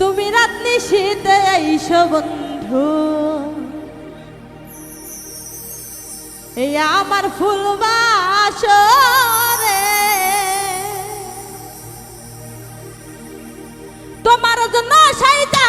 তুমি রাত নিশীতে এইসো বন্ধু। এই আমার ফুলবাস তোমার জন্য সেইতে